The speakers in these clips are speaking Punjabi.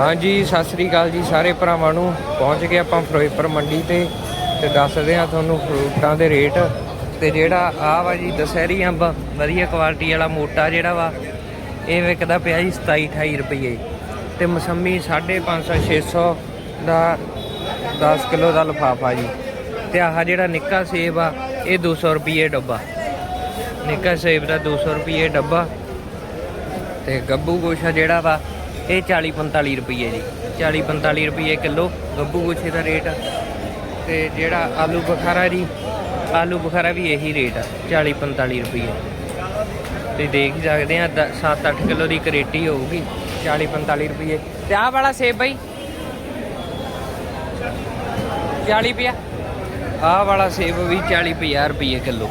ਹਾਂਜੀ, ਸਤਿ ਸ੍ਰੀ ਅਕਾਲ ਜੀ ਸਾਰੇ ਭਰਾਵਾਂ ਨੂੰ। ਪਹੁੰਚ ਗਏ ਆਪਾਂ ਫਿਰੋਜ਼ਪੁਰ ਮੰਡੀ ਤੇ ਤੇ ਦੱਸਦੇ ਆ ਤੁਹਾਨੂੰ ਫਰੂਟਾਂ ਦੇ ਰੇਟ। ਤੇ ਜਿਹੜਾ ਆਹ ਵਾ ਜੀ, ਦਸ਼ਹਿਰੀ ਅੰਬ, ਵਧੀਆ ਕੁਆਲਿਟੀ ਵਾਲਾ ਮੋਟਾ ਜਿਹੜਾ ਵਾ, ਇਹ ਵਿਕਦਾ ਪਿਆ ਜੀ 27 28 ਰੁਪਏ ਤੇ ਮਸੰਮੀ 550 600 ਦਾ 10 ਕਿਲੋ ਦਾ ਲਫਾਫਾ ਜੀ। ਤੇ ਆਹ ਜਿਹੜਾ ਨਿੱਕਾ ਸੇਬ ਆ, ਇਹ 200 ਰੁਪਏ ਡੱਬਾ। ਨਿੱਕਾ ਸੇਬ ਦਾ 200 ਰੁਪਏ ਡੱਬਾ। ਤੇ ਗੱਬੂ ਗੋਸ਼ਾ ਜਿਹੜਾ ਵਾ ਇਹ 40 45 ਰੁਪਏ ਜੀ। 40 45 ਰੁਪਏ ਕਿਲੋ ਗੱਬੂ ਗੋਸ਼ੇ ਦਾ ਰੇਟ ਤੇ ਜਿਹੜਾ ਆਲੂ ਬਖਾਰਾ ਜੀ, ਆਲੂ ਬਖਾਰਾ ਵੀ ਇਹੀ ਰੇਟ ਆ 40 45 ਰੁਪਏ ਤੇ ਦੇਖ ਹੀ ਸਕਦੇ ਆ 7-8 ਕਿਲੋ ਦੀ ਕਰੇਟੀ ਹੋਊਗੀ 40 45 ਰੁਪਏ ਤੇ ਆਹ ਵਾਲਾ ਸੇਬ ਬਾਈ। 40 ਪਿਆ। ਆਹ ਵਾਲਾ ਸੇਬ ਵੀ 40 50 ਰੁਪਏ ਕਿਲੋ।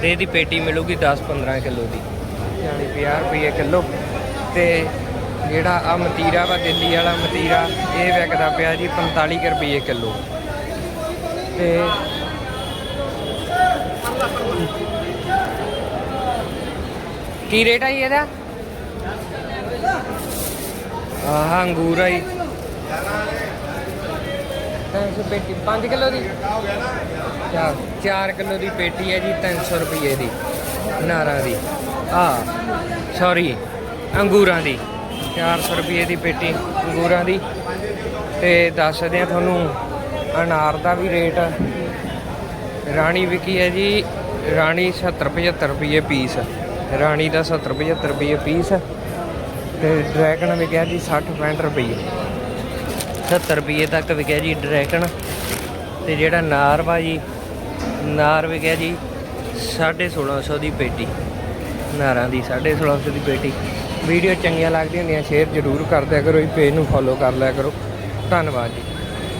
ਤੇ ਇਹਦੀ ਪੇਟੀ ਮਿਲੂਗੀ 10 15 ਕਿਲੋ ਦੀ। 40 50 ਰੁਪਏ ਕਿਲੋ। ਤੇ ਜਿਹੜਾ ਆ ਮਤੀਰਾ ਵਾ, ਦਿੱਲੀ ਵਾਲਾ ਮਤੀਰਾ, ਇਹ ਵਿਕਦਾ ਪਿਆ ਜੀ 45 ਕੁ ਰੁਪਏ ਕਿਲੋ। ਤੇ ਕੀ ਰੇਟ ਆ ਜੀ ਇਹਦਾ? ਆਹ ਅੰਗੂਰ ਆ ਜੀ। 300 ਪੇਟੀ 5 ਕਿਲੋ ਦੀ? ਚਾਰ 4 ਕਿਲੋ ਦੀ ਪੇਟੀ ਹੈ ਜੀ 300 ਰੁਪਏ ਦੀ, ਨਾਰਾਂ ਦੀ। ਆ ਸੌਰੀ ਅੰਗੂਰਾਂ ਦੀ। 400 ਰੁਪਏ ਦੀ ਪੇਟੀ ਅੰਗੂਰਾਂ ਦੀ ਤੇ ਦੱਸਦੇ ਆ ਤੁਹਾਨੂੰ, ਅਨਾਰ ਦਾ ਵੀ ਰੇਟ ਰਾਣੀ ਵਿਕੀ ਹੈ ਜੀ, ਰਾਣੀ 70 75 ਰੁਪਏ ਪੀਸ। ਰਾਣੀ ਦਾ 70 75 ਰੁਪਏ ਪੀਸ। ਤੇ ਡਰੈਗਨ ਵਿਕਿਆ ਜੀ 60 65 ਰੁਪਏ। 70 ਰੁਪਏ ਤੱਕ ਵਿਕਿਆ ਜੀ ਡਰੈਗਨ। ਤੇ ਜਿਹੜਾ ਨਾਰ ਵਾ ਜੀ ਨਾਰ ਵਿਕਿਆ ਜੀ 1650 ਦੀ ਪੇਟੀ। ਨਾਰਾਂ ਦੀ 1650 ਦੀ ਪੇਟੀ ਵੀਡੀਓ ਚੰਗੀਆਂ ਲੱਗਦੀਆਂ ਹੁੰਦੀਆਂ, ਸ਼ੇਅਰ ਜ਼ਰੂਰ ਕਰ ਦਿਆ ਕਰੋ ਜੀ, ਪੇਜ ਨੂੰ ਫੋਲੋ ਕਰ ਲਿਆ ਕਰੋ। ਧੰਨਵਾਦ ਜੀ।